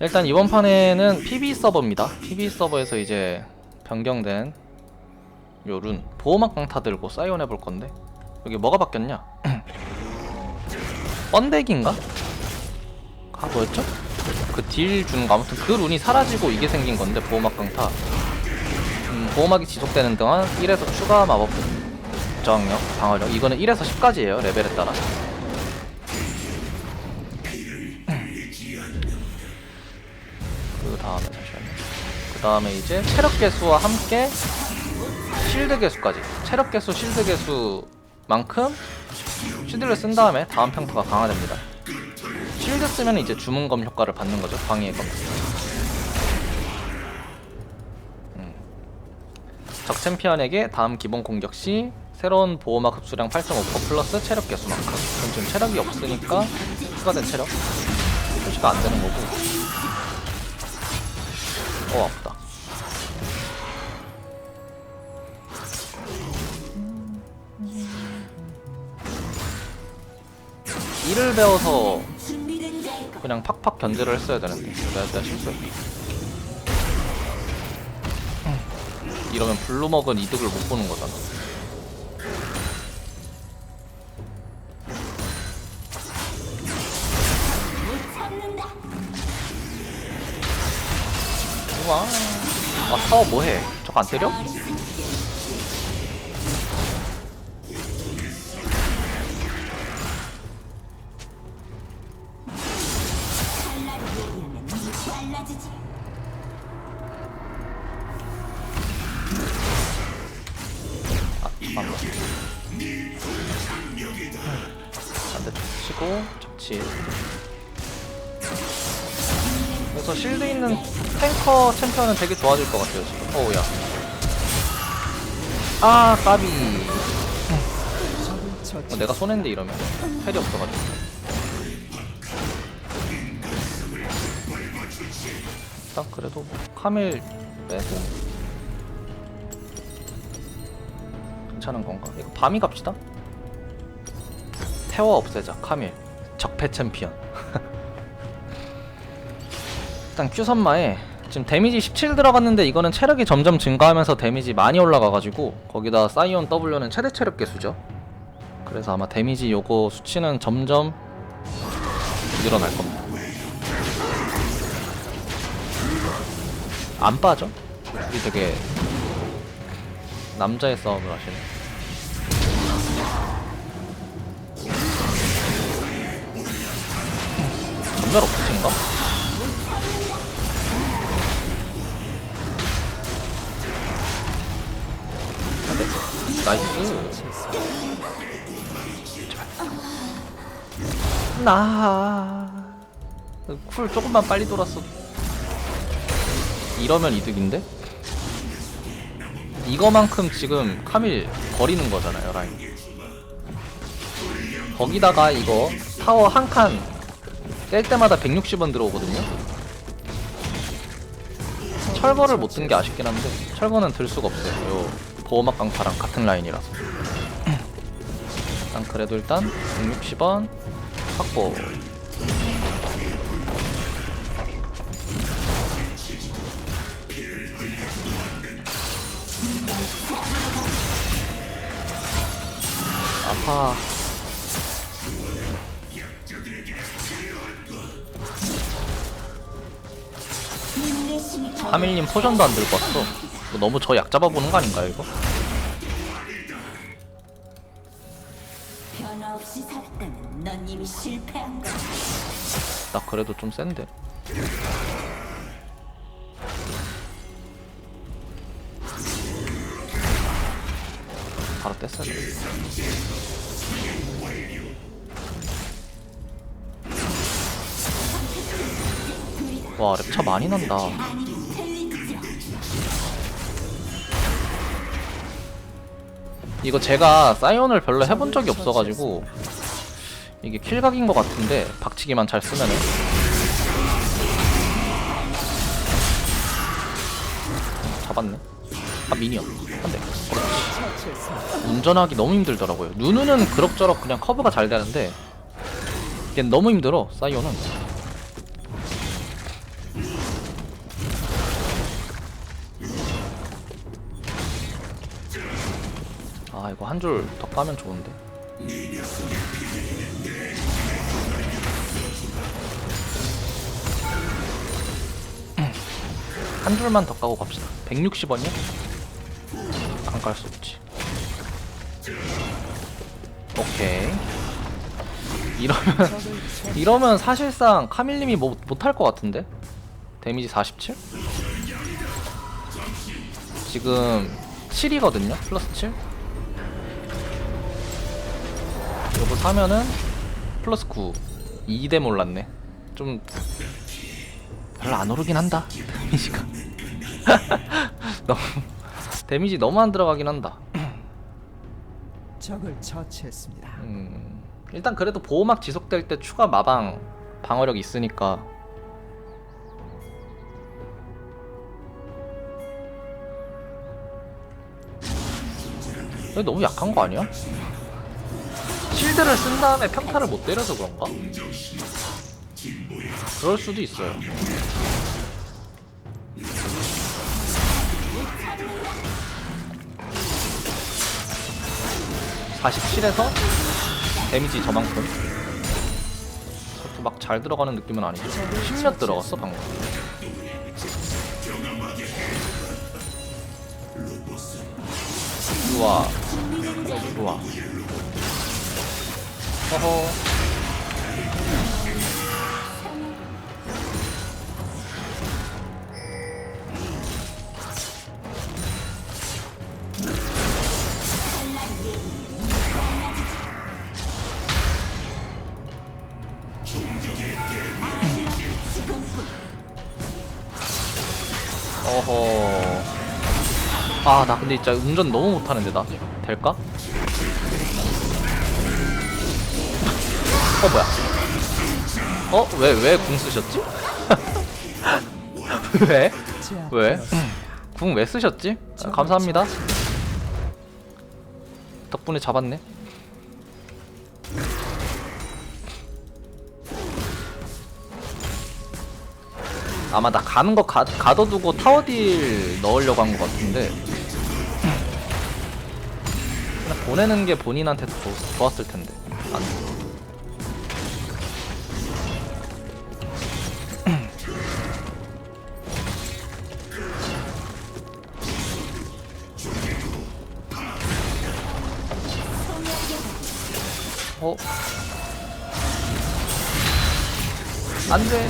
일단 이번 판에는 PB 서버입니다. PB 서버에서 이제 변경된 요룬 보호막 강타 들고 사이온 해볼 건데 여기 뭐가 바뀌었냐? 번데기인가? 아 뭐였죠? 그 딜 주는 거 아무튼 그 룬이 사라지고 이게 생긴 건데 보호막 강타 음, 보호막이 지속되는 동안 1에서 추가 마법 저항력, 방어력 이거는 1에서 10까지예요 레벨에 따라 다음에 이제 체력 개수와 함께 실드 개수까지. 체력 개수, 실드 개수만큼 실드를 쓴 다음에 다음 평타가 강화됩니다. 실드 쓰면 이제 주문검 효과를 받는 거죠. 방해검. 음. 적 챔피언에게 다음 기본 공격 시 새로운 보호막 흡수량 8.5% 플러스 체력 개수만큼. 그럼 지금 체력이 없으니까 추가된 체력? 표시가 안 되는 거고. 어 아프다 일을 배워서 그냥 팍팍 견제를 했어야 되는데. 내가 내가 실수했다 이러면 블루먹은 이득을 못 보는 거잖아. 우와. 아 타워 뭐해? 저거 안 때려? 반대 치고 접치. 그래서 실드 있는 탱커 챔피언은 되게 좋아질 것 같아요 지금. 어우야. 아 까비. 어, 내가 손했는데 이러면. 헬이 없어가지고. 딱 그래도 뭐 카밀 빼고 괜찮은 건가? 이거 밤이 갑시다. 태워 없애자 카밀. 적폐 챔피언. 일단 Q 선마에 지금 데미지 17 들어갔는데 이거는 체력이 점점 증가하면서 데미지 많이 올라가가지고 거기다 사이온 W는 최대 체력 개수죠. 그래서 아마 데미지 요거 수치는 점점 늘어날 겁니다. 안 빠져? 우리 되게 남자의 싸움을 하시네 전멸 없으신가? 네. 나이스. 나. 쿨 조금만 빨리 돌았어. 이러면 이득인데? 이거만큼 지금 카밀 버리는 거잖아요, 라인. 거기다가 이거 타워 한 칸 깰 때마다 160원 들어오거든요. 철거를 못 든 게 아쉽긴 한데 철거는 들 수가 없어요. 요 보호막 강타랑 같은 라인이라서. 일단 그래도 일단 160원 확보. 아파. 하밀님 포션도 안 들고 왔어. 이거 너무 저 약 잡아보는 거 아닌가요, 이거? 나 그래도 좀 센데. 바로 뗐어야 돼. 와, 랩차 많이 난다. 이거 제가 사이온을 별로 해본 적이 없어가지고 이게 킬각인 것 같은데 박치기만 잘 쓰면은. 잡았네. 아 미니언. 한대. 운전하기 너무 힘들더라고요. 누누는 그럭저럭 그냥 커브가 잘 되는데 얜 너무 힘들어 사이온은 이거 한 줄 더 까면 좋은데? 한 줄만 더 까고 갑시다. 160원이요? 안 깔 수 없지. 오케이. 이러면 이러면 사실상 카밀님이 뭐 못할 것 같은데? 데미지 47? 지금 7이거든요? 플러스 7 사면은 플러스 9 2대 몰랐네. 좀 별로 안 오르긴 한다 데미지가. 너무 데미지 너무 안 들어가긴 한다. 적을 처치했습니다. 음, 일단 그래도 보호막 지속될 때 추가 마방 방어력 있으니까. 너무 약한 거 아니야? 실드를 쓴 다음에 평타를 못 때려서 그런가? 그럴 수도 있어요. (47에서) 데미지 저만큼? 그렇게 막잘 들어가는 느낌은 아니죠. 10몇 들어갔어 방금? 우와 우와 허허. 어허. 아 나 근데 진짜 운전 너무 못하는데 나. 될까? 어 뭐야 어? 왜 왜 궁 쓰셨지? 왜? 왜? 궁 왜 쓰셨지? 아, 감사합니다 덕분에 잡았네 아마 나 가는 거 가, 가둬두고 타워딜 넣으려고 한 것 같은데 그냥 보내는 게 본인한테 더 좋- 좋았을 텐데 안 안돼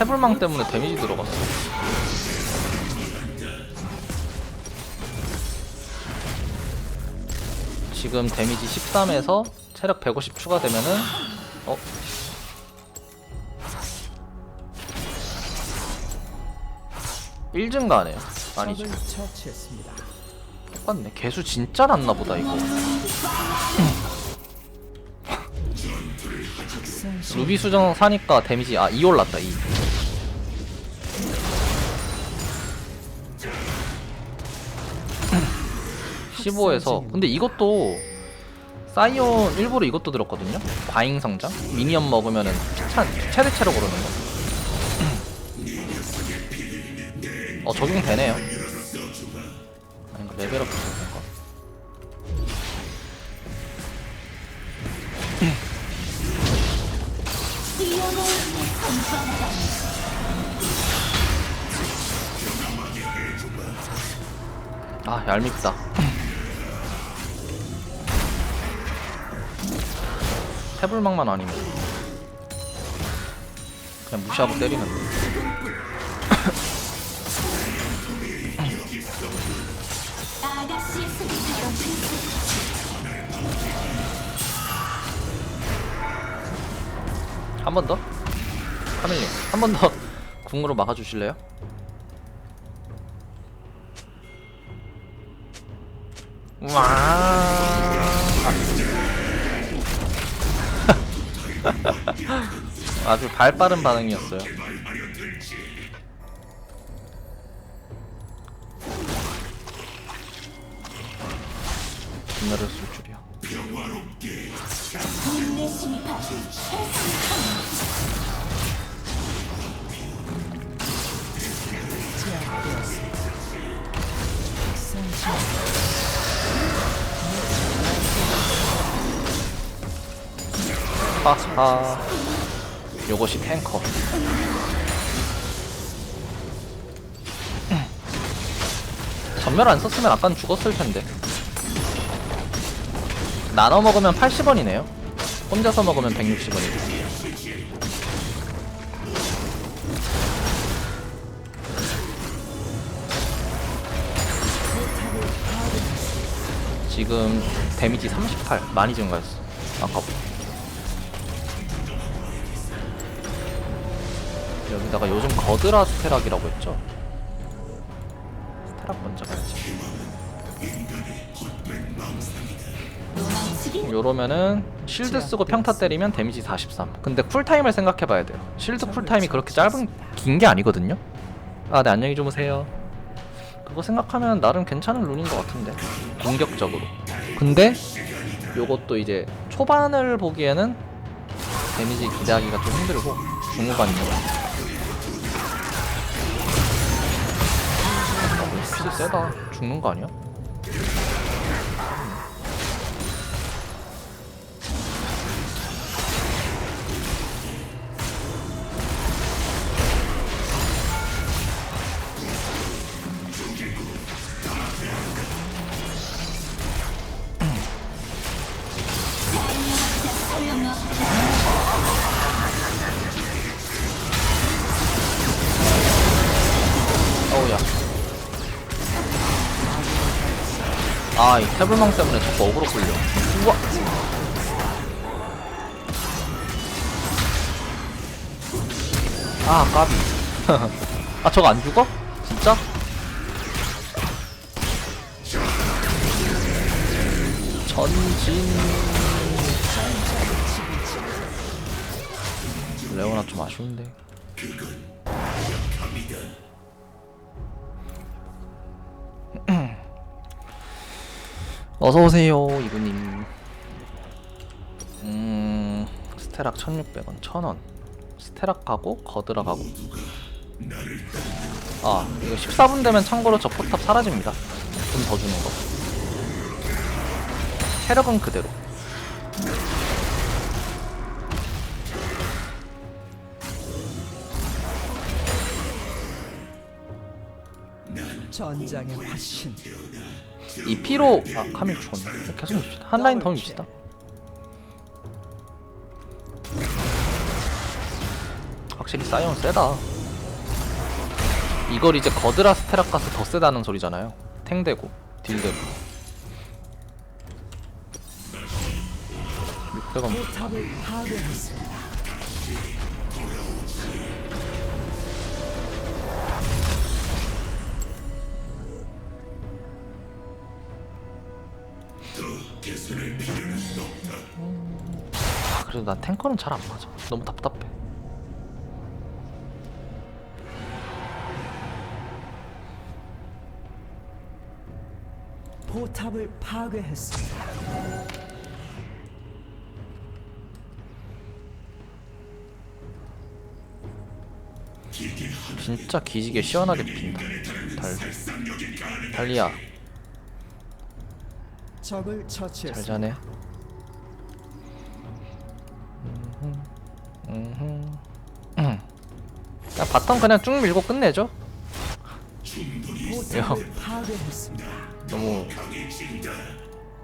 해불망 때문에 데미지 들어갔어. 지금 데미지 13에서 체력 150 추가되면은 어? 일증가네요 적을 처치했습니다. 똑같네 개수 진짜 낮나 보다 이거 루비 수정 사니까 데미지 아 2 올랐다 2 15에서. 근데 이것도 사이온 일부러 이것도 들었거든요? 과잉 성장? 미니언 먹으면은 피차 체대체로 오르는 거 어 적용되네요. 아닌가 레벨업 아 얄밉다 해불망만 아니면 그냥 무시하고 때리면 돼 한 번 더? 카멜님 한 번 더 궁으로 막아주실래요? 와. 아주 발 빠른 반응이었어요. 분열을 쓸 줄이야 하하. 요것이 탱커. 전멸 안 썼으면 아까는 죽었을 텐데. 나눠 먹으면 80원이네요. 혼자서 먹으면 160원이고 지금 데미지 38 많이 증가했어. 아까보다 여기다가 요즘 거드라 스테락이라고 했죠? 스테락 먼저 가야지. 요러면은 실드 쓰고 평타 때리면 데미지 43 근데 쿨타임을 생각해봐야 돼요. 실드 쿨타임이 그렇게 짧은 긴 게 아니거든요? 아 네 안녕히 주무세요. 그거 생각하면 나름 괜찮은 룬인 것 같은데 공격적으로. 근데 요것도 이제 초반을 보기에는 데미지 기대하기가 좀 힘들고 중후반이요 세다 죽는 거 아니야? 아, 이 태블망 때문에 자꾸 어그로 끌려. 우와. 아, 까비. 아, 저거 안 죽어? 진짜? 전진. 레오나 좀 아쉬운데. 어서 오세요, 이분님. 음, 스테락 1,600원, 1,000원. 스테락 가고 거드라 가고. 아, 이거 14분 되면 참고로 저 포탑 사라집니다. 좀더 주는 거. 체력은 그대로. 전장의 화신. 이 피로 아 카밀 죽었네. 계속 밉시다. 한 라인 더 밉시다. 확실히 사이언 세다. 이걸 이제 거드라 가서 더 세다는 소리잖아요. 탱 되고 딜 되고. 600원 포 난 탱커는 잘 안 맞아. 너무 답답해. 포탑을 파괴했습니다. 진짜 기지개 시원하게 핀다. 달 달리야 적을 잘 처치했습니다. 자네. 바텀 그냥 쭉 밀고 끝내죠. 너무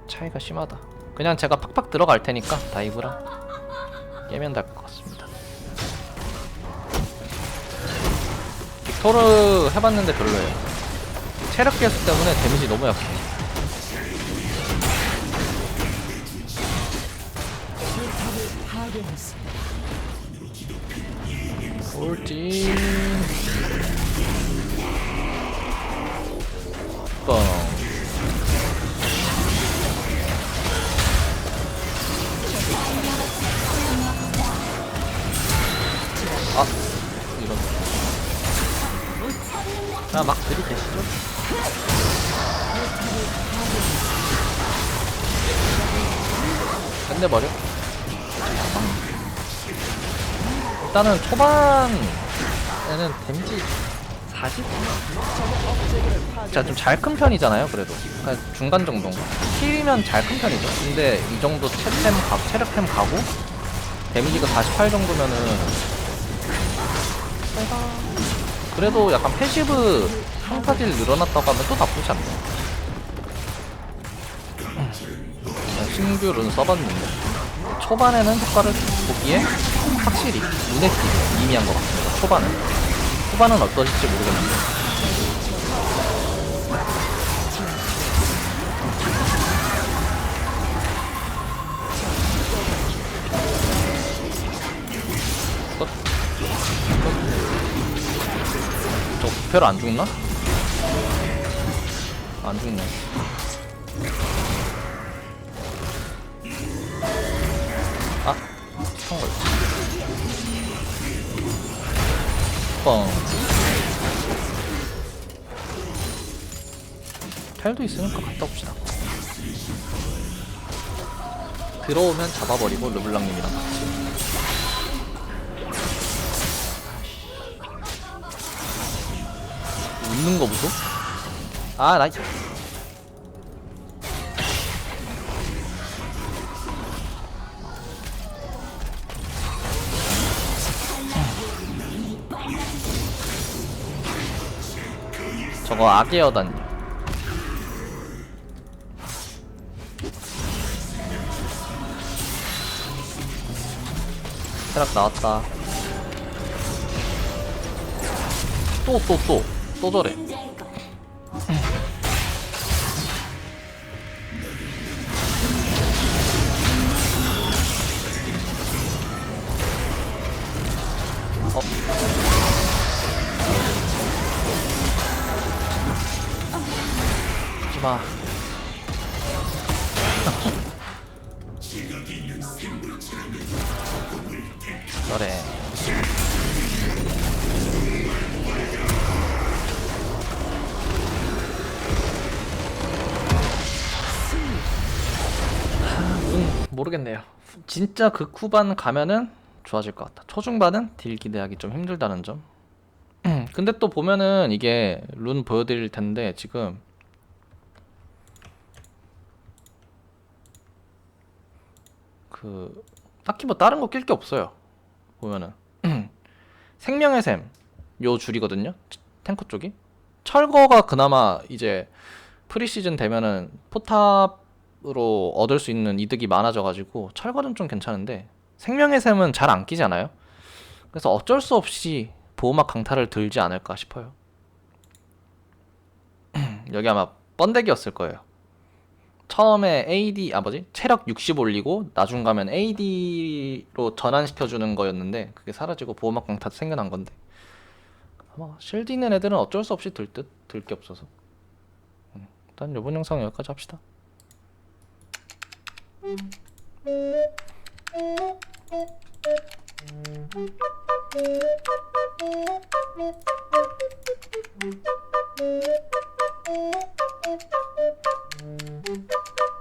차이가 심하다. 그냥 제가 팍팍 들어갈 테니까 다이브랑 깨면 될 것 같습니다. 빅토르 해봤는데 별로예요. 체력 개수 때문에 데미지 너무 약해. 돌진. 뻥. 아, 이런. 그냥 막 들이대시죠. 끝내버려. 일단은 초반에는 데미지 40? 제가 좀잘 큰 편이잖아요 그래도 그냥 중간 정도인가 힐이면 잘 큰 편이죠 근데 이 정도 체템 가, 체력템 가고 데미지가 48 정도면은. 그래도 약간 패시브 평타딜 늘어났다고 하면 또 나쁘지 않네. 네, 신규 룬 써봤는데 초반에는 효과를 보기에 확실히 눈에 띄게 미미한 것 같습니다. 초반은 후반은 어떠실지 모르겠는데 끝. 저 부패로 안 죽나? 안 죽네. 텔도 있으니까 갔다 옵시다. 들어오면 잡아버리고 르블랑님이랑 같이. 웃는 거 보소? 아, 나. 저거 악의 여단. 세락 나왔다. 또, 또, 또. 또 저래. 어. 하지마. 음, 모르겠네요. 진짜 그 후반 가면은 좋아질 것 같다. 초중반은 딜 기대하기 좀 힘들다는 점. 근데 또 보면은 이게 룬 보여드릴 텐데 지금 그 딱히 뭐 다른 거 낄 게 없어요. 보면은 생명의 샘 요 줄이거든요. 탱커 쪽이 철거가 그나마 이제 프리시즌 되면은 포탑으로 얻을 수 있는 이득이 많아져가지고 철거는 좀 괜찮은데 생명의 샘은 잘 안 끼잖아요. 그래서 어쩔 수 없이 보호막 강타를 들지 않을까 싶어요. 여기 아마 번데기였을 거예요. 처음에 AD 아 뭐지? 체력 60 올리고 나중 가면 AD로 전환시켜 주는 거였는데 그게 사라지고 보호막 강타 생겨난 건데. 아마 실드 있는 애들은 어쩔 수 없이 들듯들 게 없어서. 음, 일단 이번 영상 여기까지 합시다.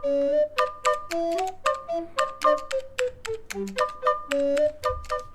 Thank you.